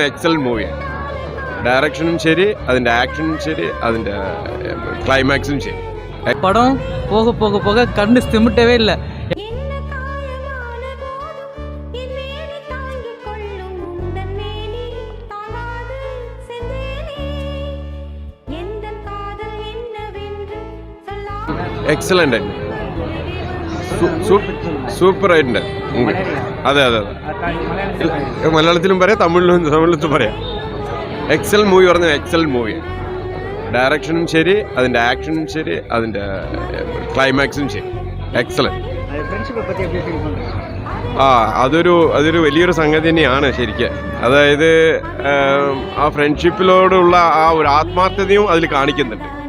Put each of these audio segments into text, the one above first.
Excel മൂവിയാണ് ഡയറക്ഷനും ശരി അതിൻ്റെ ആക്ഷനും ശരി അതിൻ്റെ ക്ലൈമാക്സും ശരി പടം പോക പോക പോക കണ്ട് സിമിട്ടവേ ഇല്ല എക്സലൻ്റ് ആയിരുന്നു ആയിട്ടുണ്ട് അതെ അതെ അതെ. മലയാളത്തിലും പറയാം തമിഴിലും തമിഴിലും പറയാം. എക്സൽ മൂവി പറഞ്ഞ എക്സൽ മൂവി ഡയറക്ഷനും ശരി അതിന്റെ ആക്ഷനും ശരി അതിന്റെ ക്ലൈമാക്സും ശരി. എക്സലന്റ് ആ അതൊരു അതൊരു വലിയൊരു സംഗതി തന്നെയാണ് ശരിക്കും. അതായത് ആ ഫ്രണ്ട്ഷിപ്പിലോടുള്ള ആ ഒരു ആത്മാർത്ഥതയും അതിൽ കാണിക്കുന്നുണ്ട്.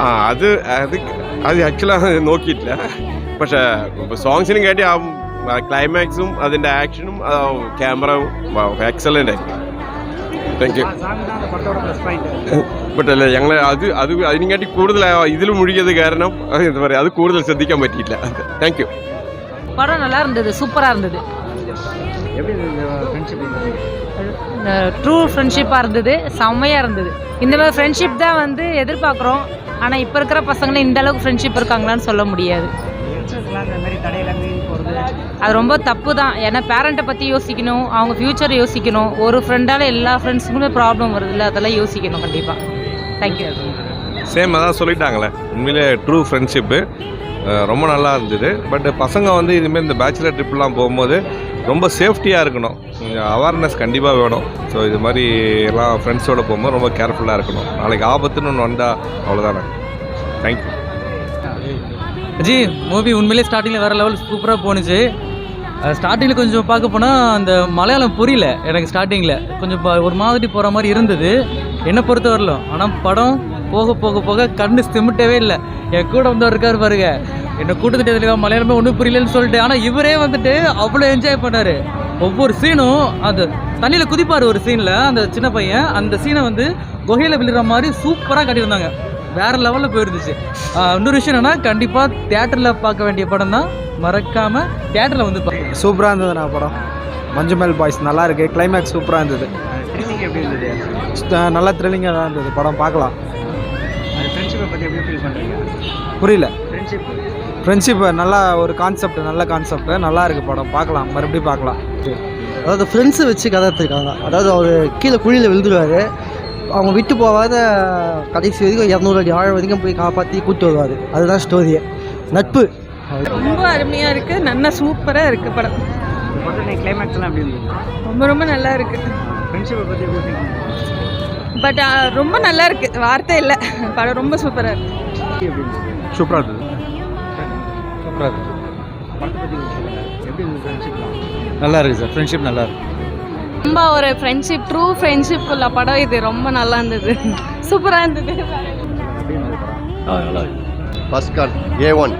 ആ അത് അത് അത് ആക്ച്വലി നോക്കിയിട്ടില്ല പക്ഷേ സോങ്സിനും കേട്ടി ആ ക്ലൈമാക്സും അതിൻ്റെ ആക്ഷനും ക്യാമറയും എക്സലൻ്റ് ആയിരിക്കും താങ്ക് യു ബട്ട് അല്ല ഞങ്ങൾ അത് അത് അതിനും കാട്ടി കൂടുതൽ ഇതിൽ മുഴുകിയത് കാരണം അത് എന്താ പറയുക അത് കൂടുതൽ ശ്രദ്ധിക്കാൻ പറ്റിയില്ല താങ്ക് യു படம் நல்லா இருந்தது சூப்பராக இருந்தது ட்ரூ ஃப்ரெண்ட்ஷிப்பாக இருந்தது செம்மையாக இருந்தது. இந்த மாதிரி ஃப்ரெண்ட்ஷிப் தான் வந்து எதிர்பார்க்குறோம். ஆனால் இப்போ இருக்கிற பசங்கள இந்த அளவுக்கு ஃப்ரெண்ட்ஷிப் இருக்காங்களான்னு சொல்ல முடியாது. அது ரொம்ப தப்பு தான். ஏன்னா பேரண்ட்டை பற்றி யோசிக்கணும் அவங்க ஃப்யூச்சரை யோசிக்கணும். ஒரு ஃப்ரெண்டால் எல்லா ஃப்ரெண்ட்ஸுக்குமே ப்ராப்ளம் வருதுல்ல அதெல்லாம் யோசிக்கணும் கண்டிப்பாக தேங்க்யூ சேம் அதான் சொல்லிட்டாங்களே. உண்மையிலே ட்ரூ ஃப்ரெண்ட்ஷிப்பு ரொம்ப நல்லா இருந்தது. பட் பசங்க வந்து இதுமாரி இந்த பேச்சுலர் ட்ரிப்லாம் போகும்போது ரொம்ப சேஃப்டியாக இருக்கணும். அவேர்னஸ் கண்டிப்பாக வேணும். ஸோ இது மாதிரி எல்லாம் ஃப்ரெண்ட்ஸோடு போகும்போது ரொம்ப கேர்ஃபுல்லாக இருக்கணும். நாளைக்கு ஆபத்துன்னு ஒன்று வந்தால் அவ்வளோதானே தேங்க்யூ ஜி மூவி உண்மையிலே ஸ்டார்டிங்கில் வேறு லெவல் சூப்பராக போணுச்சு. ஸ்டார்டிங்கில் கொஞ்சம் பார்க்க போனால் அந்த மலையாளம் புரியல எனக்கு ஸ்டார்டிங்கில் கொஞ்சம் ஒரு மாதிரி போகிற மாதிரி இருந்தது. என்னை பொறுத்த வரலும். ஆனால் படம் போக போக போக கண்ணு சிமிட்டவே இல்லை. என் கூட வந்தவர் இருக்கார் பாருங்க. என்னை கூட்டத்திட்ட தெளிவாக மலையாளமே ஒன்றும் புரியலன்னு சொல்லிட்டு ஆனால் இவரே வந்துட்டு அவ்வளோ என்ஜாய் பண்ணார். ஒவ்வொரு சீனும் அந்த தண்ணியில் குதிப்பார் ஒரு சீனில் அந்த சின்ன பையன் அந்த சீனை வந்து குகையில் விழுற மாதிரி சூப்பராக காட்டியிருந்தாங்க. வேற லெவலில் போயிருந்துச்சு. இன்னொரு விஷயம் என்னன்னா கண்டிப்பாக தேட்டரில் பார்க்க வேண்டிய படம் தான் மறக்காம தேட்டரில் வந்து சூப்பராக இருந்ததுண்ணா படம். மஞ்சுமேல் பாய்ஸ் நல்லா இருக்கு. கிளைமேக்ஸ் சூப்பராக இருந்தது. அஹ் நல்லா த்ரில்லிங்காக தான் இருந்தது. படம் பார்க்கலாம். புரியல. ஃப்ரெண்ட்ஷிப் நல்லா ஒரு கான்செப்ட் நல்ல கான்செப்ட் நல்லா இருக்கு படம். பார்க்கலாம். மறுபடியும் பார்க்கலாம். அதாவது ஃப்ரெண்ட்ஸை வச்சு கதை எடுத்துருக்காங்க. அதாவது அவர் கீழே குழியில் விழுந்துருவார். அவங்க விட்டு போகாத கடைசி வரைக்கும் இரநூறு அடி ஆழம் வரைக்கும் போய் காப்பாற்றி கூப்பிட்டு வருவார். அதுதான் ஸ்டோரியே நட்பு. ரொம்ப அருமையாக இருக்குது நல்லா சூப்பராக இருக்குது படம். ரொம்ப ரொம்ப நல்லா இருக்கு. பட் ரொம்ப நல்லா இருக்கு. வார்த்தை இல்லை. படம் ரொம்ப சூப்பராக இருக்கு. சூப்பராக இருந்தது நல்லா இருக்கு சார் ஃப்ரெண்ட்ஷிப் நல்லா இருக்கு. ரொம்ப ஒரு ஃப்ரெண்ட்ஷிப் ட்ரூ ஃப்ரெண்ட்ஷிப் உள்ள படம் இது ரொம்ப நல்லா இருந்தது. சூப்பராக இருந்தது. ஃபர்ஸ்ட் கார்ட் ஏ ஒன்